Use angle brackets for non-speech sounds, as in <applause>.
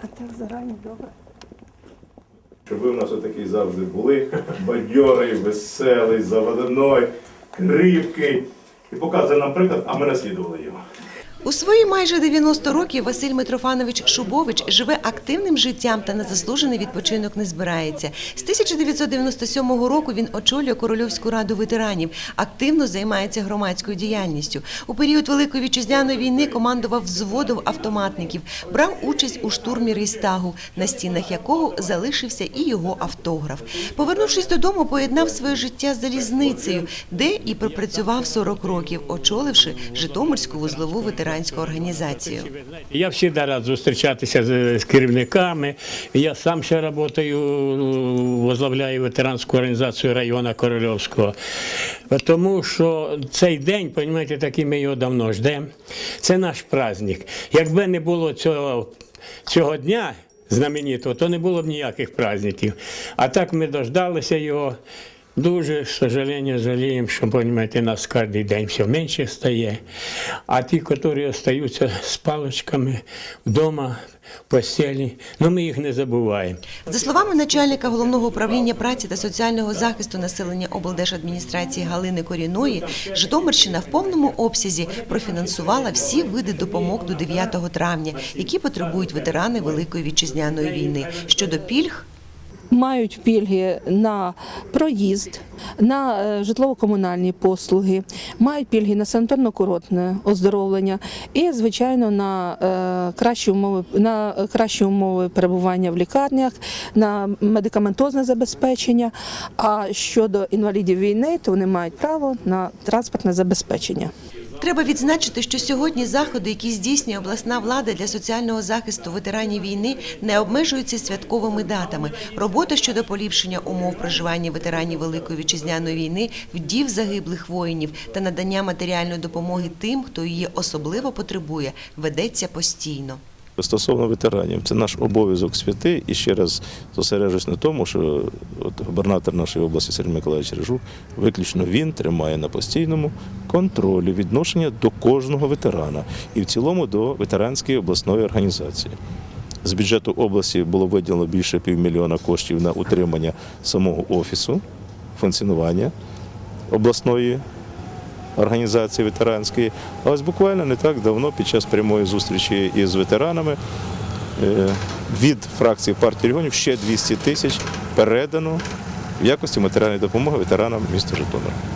А так зарані добре. Щоб ви в нас отакий завжди були, <laughs> бадьорий, веселий, заводиной, кривкий. І показує нам приклад, а ми наслідували його. У свої майже 90 років Василь Митрофанович Шубович живе активним життям та на заслужений відпочинок не збирається. З 1997 року він очолює Корольовську раду ветеранів, активно займається громадською діяльністю. У період Великої вітчизняної війни командував взводом автоматників, брав участь у штурмі Рейстагу, на стінах якого залишився і його автограф. Повернувшись додому, поєднав своє життя з залізницею, де і пропрацював 40 років, очоливши Житомирську вузлову ветеранську організацію. Я завжди рад зустрічатися з, керівниками. Я сам ще працюю, возглавляю ветеранську організацію району Корольовського. Тому що цей день, розумієте, такий ми його давно ждемо. Це наш праздник. Якби не було цього, цього дня знаменитого, то не було б ніяких праздників. А так ми дождалися його. Дуже, сожалению, жаліємо, що розумієте, нас кожен день все менше стає. А ті, які залишаються з паличками вдома, в постелі, ну ми їх не забуваємо. За словами начальника головного управління праці та соціального захисту населення облдержадміністрації Галини Коріної, Житомирщина в повному обсязі профінансувала всі види допомог до 9 травня, які потребують ветерани Великої вітчизняної війни. Щодо пільг, Мають пільги на проїзд, на е, житлово-комунальні послуги, мають пільги на санаторно-курортне оздоровлення і, звичайно, на е, кращі умови на кращі умови перебування в лікарнях, на медикаментозне забезпечення. А щодо інвалідів війни, то вони мають право на транспортне забезпечення. Треба відзначити, що сьогодні заходи, які здійснює обласна влада для соціального захисту ветеранів війни, не обмежуються святковими датами. Робота щодо поліпшення умов проживання ветеранів Великої вітчизняної війни, вдів загиблих воїнів та надання матеріальної допомоги тим, хто її особливо потребує, ведеться постійно. Стосовно ветеранів, це наш обов'язок святий. І ще раз зосереджусь на тому, що от губернатор нашої області Сергій Миколаївич Режук, виключно він тримає на постійному контролі відношення до кожного ветерана і в цілому до ветеранської обласної організації. З бюджету області було виділено більше півмільйона коштів на утримання самого офісу, функціонування обласної організації ветеранської. А ось буквально не так давно, під час прямої зустрічі із ветеранами, е, від фракції партії регіонів ще 200 тисяч передано в якості матеріальної допомоги ветеранам міста Житомира.